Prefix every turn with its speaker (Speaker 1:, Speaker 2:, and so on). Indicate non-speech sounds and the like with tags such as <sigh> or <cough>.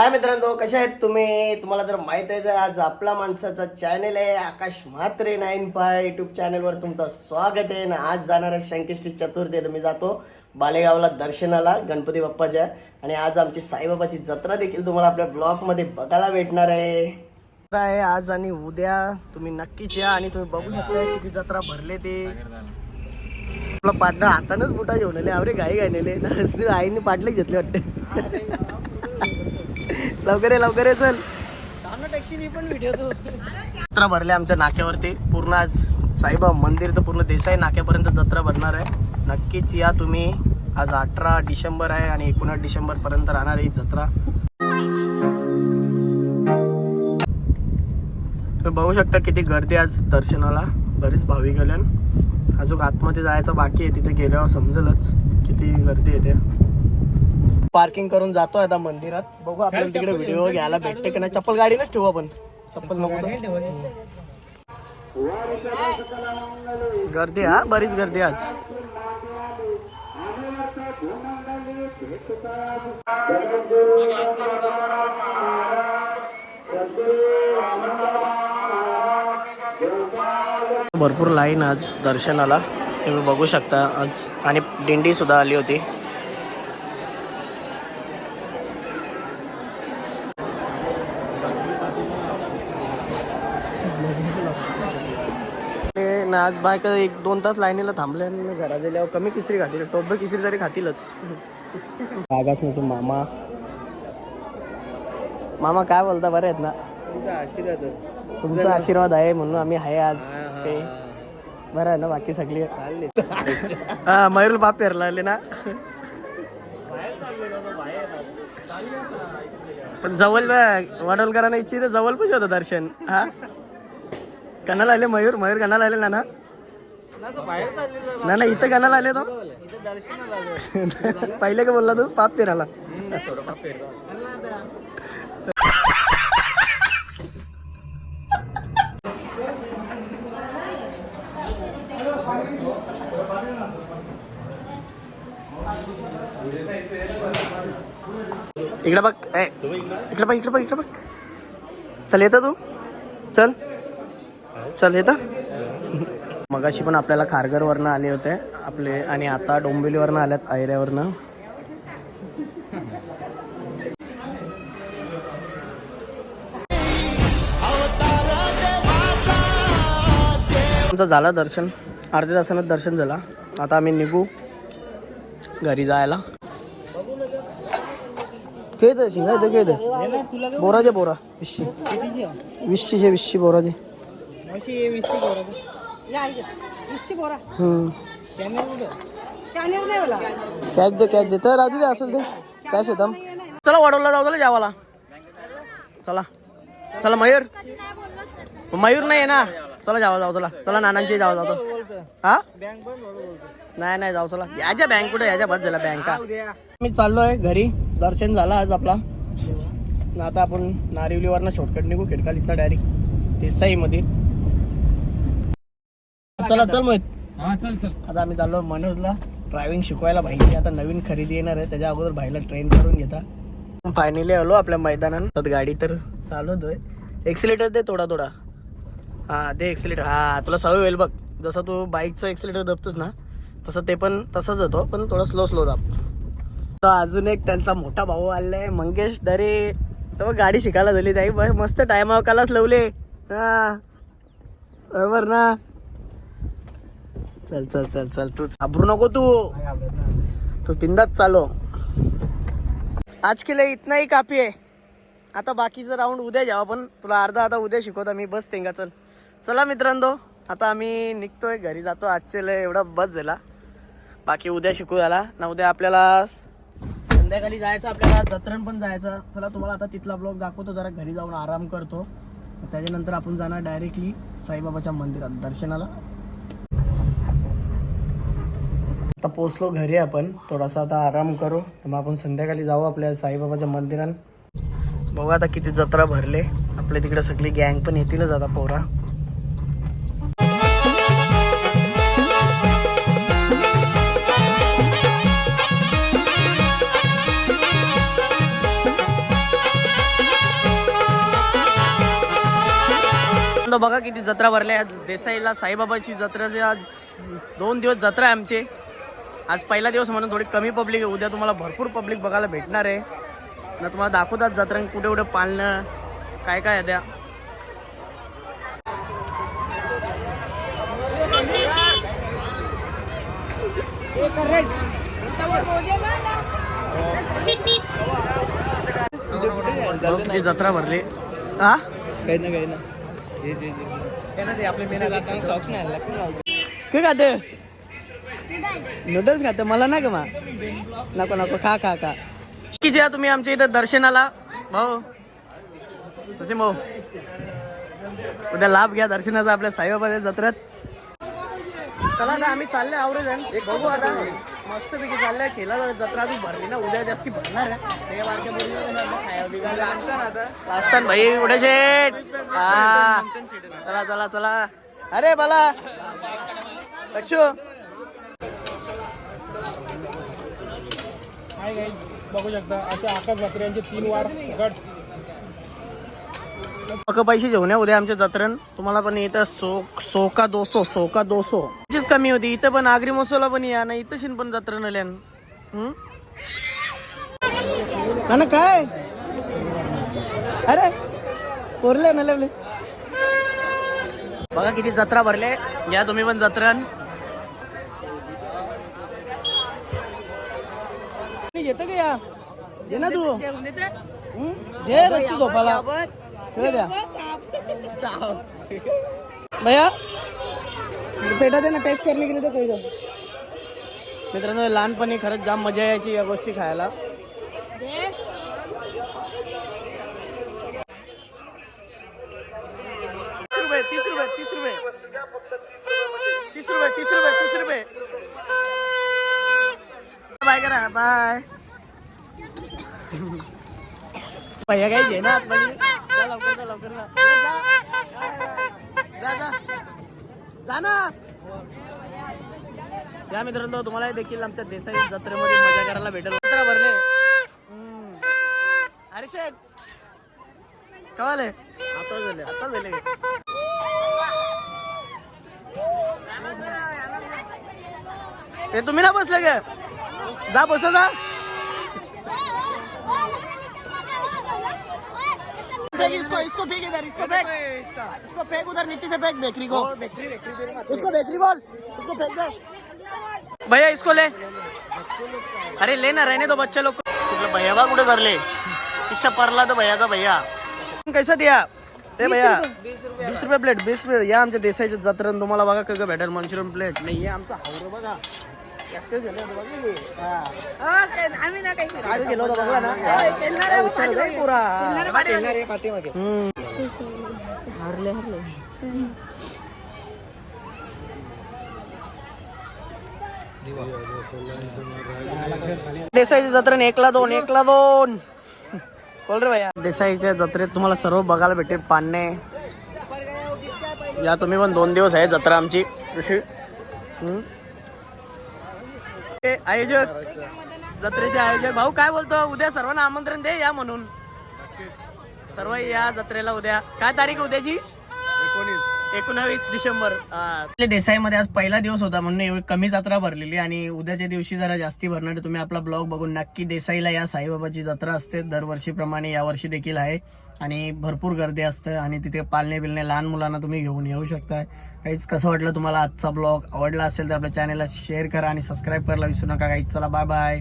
Speaker 1: हाय मित्रांनो कशा आहेत तुम्ही? तुम्हाला जर माहीत आहे आज आपला माणसाचा चॅनल आहे Akash Mhatre nine five YouTube चॅनलवर तुमचं स्वागत आहे. ना आज जाणार आहे शंकेष्टी चतुर्थी तर मी जातो बालेगावला दर्शनाला गणपती बाप्पाच्या. आणि आज आमची साईबाबाची जत्रा देखील तुम्हाला आपल्या ब्लॉगमध्ये बघायला भेटणार आहे. आहे आज आणि उद्या. तुम्ही नक्कीच या आणि तुम्ही बघू शकता किती जत्रा भरले ते. आपला पार्टनर हातानंच बुटा घेऊन आले. अरे घाई गाय आईने पाटले घेतले वाटते. <laughs> लवकर ये लवकर ये चल. टॅक्सी मी पण व्हिडिओ जत्रा भरले आमच्या नाक्यावरती. पूर्ण आज साईबाबा मंदिर तर पूर्ण देसाई नाक्यापर्यंत जत्रा भरणार आहे. नक्कीच या तुम्ही. आज अठरा डिसेंबर आहे आणि एकोणीस डिसेंबर पर्यंत राहणार आहे ही जत्रा. तुम्ही बघू शकता किती गर्दी आज दर्शनाला. बरीच भाविक आल्यान अजून आतमध्ये जायचं बाकी आहे तिथे गेल्यावर समजेलच किती गर्दी येते पार्किंग करून जातो आता मंदिरात. बघू आपल्याला तिकडे व्हिडिओ घ्यायला भेटते की नाही. चप्पल गाडीनच ठेवू आपण. चप्पल नको. गर्दी हा? बरीच गर्दी आज. भरपूर लाईन आज दर्शनाला. तुम्ही बघू शकता आज. आणि दिंडी सुद्धा आली होती. ते ना आज बायका एक दोन तास लाईनीला थांबले आणि घरा गेल्यावर कमी किसरी खातील टोब्बे किसरी तरी खातीलच. मागास नाही मामा. मामा काय बोलता बरे आहेत ना?
Speaker 2: तुमचा आशीर्वाद
Speaker 1: तुमचा आशीर्वाद आहे म्हणून आम्ही आहे आज. ते बरं आहे ना बाकी सगळी? हा मयूर बाप पेरला आले ना. पण जवळ वडोलकरांना इच्छित जवळ पण होतं दर्शन. हा? कणाला आले मयूर मयूर कणाला आले ना ना ना ना इथं कणाला आले तो. पहिले का बोलला तू? पाप
Speaker 2: फिराला
Speaker 1: इकडे बघ ए इकडे बघ इकडे बघ इकडे बघ. चल येतं तू. चल. चल येतं मगाशी पण आपल्याला खारघरवरनं आले होते. आपले आणि आता डोंबिवलीवरनं आल्यात आयऱ्यावरनं. आमचं झालं दर्शन. अर्ध्या तासानं दर्शन झालं. आता आम्ही निघू घरी जायला. खेळ दे बोरा. दे खेळ दे बोराचे. बोरा कॅश दे कॅश दे. तर राजू दे असेल ते. कॅश येतं चला वाढवला जाऊ चला जावाला. चला. चला मयूर. मयूर नाही आहे ना. चला जावा जाऊ चला. चला नानांची जावा जातो हा? नाही नाही जाऊ चला. याच्या बँक कुठे? याच्या बस झाला बँका मी चाललोय घरी. दर्शन झालं आज आपला. न आता आपण नारिवलीवरनं शॉर्टकट निघू. खिडकालीतनं डायरेक्ट देसाई मध्ये चला चल मोहित
Speaker 2: हा चल चल.
Speaker 1: आता आम्ही चाललो मनोजला ड्रायव्हिंग शिकवायला. भाईची आता नवीन खरेदी येणार आहे. त्याच्या अगोदर भाईला ट्रेन करून घेता. फायनली आलो आपल्या मैदानात. गाडी तर चालवतोय. एक्सिलेटर दे थोडा थोडा. हा दे एक्सिलेटर हा तुला सवय होईल बघ. जसं तू बाईकचं एक्सिलेटर दबतोस ना तसं ते पण तसंच होतो पण थोडं स्लो स्लो दाब तर अजून एक त्यांचा मोठा भाऊ आलाय मंगेश दरे. तो गाडी शिकायला झाली ताई. बस मस्त टायमावर कालाच लवले. हा. बरोबर ना? चल चल चल चल. तू घाबरू नको तू. तू पिंदात चालो. आज के लिए इतना ही काफी आहे आता बाकीचं राऊंड उद्या जाऊ आपण तुला अर्धा अर्धा उद्या शिकवतो. मी बस तेंगा चल. चला मित्रांनो आता आम्ही निघतोय. घरी जातो. आजचे लय एवढा बस झाला. बाकी उद्या शिकू झाला. ना उद्या आपल्याला संध्याकाळी जायचं आपल्याला जत्रण पण जायचं. चला तुम्हाला आता तिथला ब्लॉग दाखवतो. जरा घरी जाऊन आराम करतो. त्याच्यानंतर आपण जाणार डायरेक्टली साईबाबाच्या मंदिरात दर्शनाला. आता पोचलो घरी आपण. थोडासा आता आराम करू. मग आपण संध्याकाळी जाऊ आपल्या साईबाबाच्या मंदिरात बघू आता किती जत्रा भरले. आपल्या तिकडे सगळी गँग पण येतीलच आता पोरा. बघा किती जत्रा भरल्या. आज देसाईला साईबाबाची जत्रा. आज दोन दिवस जत्रा आहे आमचे. आज पहिला दिवस म्हणून थोडी कमी पब्लिक आहे. उद्या तुम्हाला भरपूर पब्लिक बघायला भेटणार आहे. ना तुम्हाला दाखवतात जत्रा कुठे कुठे पाळणं. काय काय आहे त्या. किती जत्रा भरली. हा
Speaker 2: काही ना काही ना. जे जे जे. आपले सॉक्स नाही
Speaker 1: काय नूडल्स खात. मला ना ग मा. नको नको. खा खा खा. की जे तुम्ही आमच्या इथं दर्शनाला. भाऊ. तुझे भाऊ उद्या लाभ घ्या दर्शनाचा आपल्या साईबाबाच्या जत्रेत. चला आता आम्ही चालले एक बघू आता. मस्त पैकी चाललंय. खेळा जत्रा तू भरली ना. उद्या जास्ती भरणार आहे. भाई उडे शेट हा चला चला चला. अरे बाला. लक्षू
Speaker 3: हाय गाईज बघू शकता. असे आकाश जत्र्यांचे तीन वार गट.
Speaker 1: पैसे घेऊन या उद्या आमच्या जत्रेन. तुम्हाला पण इथं सो सोका दोसो सोका दोसो. चीच कमी होती इथं पण आगरी मसोला पण या ना इथं शिन पण जत्रा नल्यान. ना काय? अरे कोरले ना लेवले बघा किती जत्रा भरले. या तुम्ही पण जत्रण घेतो का या? जे ना तू. हं? जे रच्ची झोपाला खेळ द्या. भैया पेटा दे ना टेस्ट करणे गेले तर काही मित्रांनो लहानपणी खरंच जाम मजा यायची या गोष्टी खायला. तीस रुपये तीस रुपये तीस रुपये. तीस रुपये तीस रुपये तीस रुपये. बाय करा बाय. भैया काही घे ना आतमध्ये. लवकर जा लवकर जा. जा. ना. या मित्रांनो तुम्हाला देखील आमच्या देसाई जत्रेमध्ये मजा करायला भेटेल. जत्रा भरले. हम्म. अरे शेठ कवाले आता झाले आता झाले. ते तुम्ही ना बसले गे. जा बस जा. फेंक इसको इसको फेंक इधर इसको फेंक। इसको। फेंक उधर नीचे से फेंक बेकरी को। उसको बेकरी बोल उसको फेंक दे। भैया इसको ले। अरे लेना रहने दो बच्चे लोग को। कुठलं भैया बा कुठे धरले किस्सा परला तो भैया का भैया। कैसा दिया? ए भैया। बीस रुपये प्लेट बीस रुपये। या आमच्या देसाईच्या जत्रेन तुम्हाला बघा काय भेटेल मंचुरियन प्लेट नाही आमचा हावर बघा. एकटेच गेले होते बघा हे. हा. काय गेलो होतो बघला ना काय हुशार होता रे पोरा. हम्म. देसाईच्या जत्रेने एकला दोन एकला दोन बोल रे भैया देसाईच्या जत्रेत तुम्हाला सर्व बघायला भेटेल पान्ने या तुम्ही पण दोन दिवस आहे जत्रा आमची जशी हम्म. आयोजक जत्रेचे आयोजक. भाऊ काय बोलतो? उद्या सर्वांना आमंत्रण दे या म्हणून. सर्व या जत्रेला उद्या. काय तारीख आहे उद्याची? एकोणावीस डिसेंबर. आपल्या देसाईमध्ये आज पहिला दिवस होता म्हणून एवढी कमी जत्रा भरलेली आणि उद्याच्या दिवशी जरा जास्ती भरणार तुम्ही आपला ब्लॉग बघून नक्की देसाईला या. साईबाबाची जत्रा असते दरवर्षीप्रमाणे यावर्षी देखील आहे. आणि भरपूर गर्दी असतं आणि तिथे पालणे बिलणे लहान मुलांना तुम्ही घेऊन येऊ शकताय. काहीच कसं वाटलं तुम्हाला आजचा ब्लॉग आवडला असेल तर आपल्या चॅनलला शेअर करा आणि सबस्क्राईब करायला विसरू नका काहीच चला बाय बाय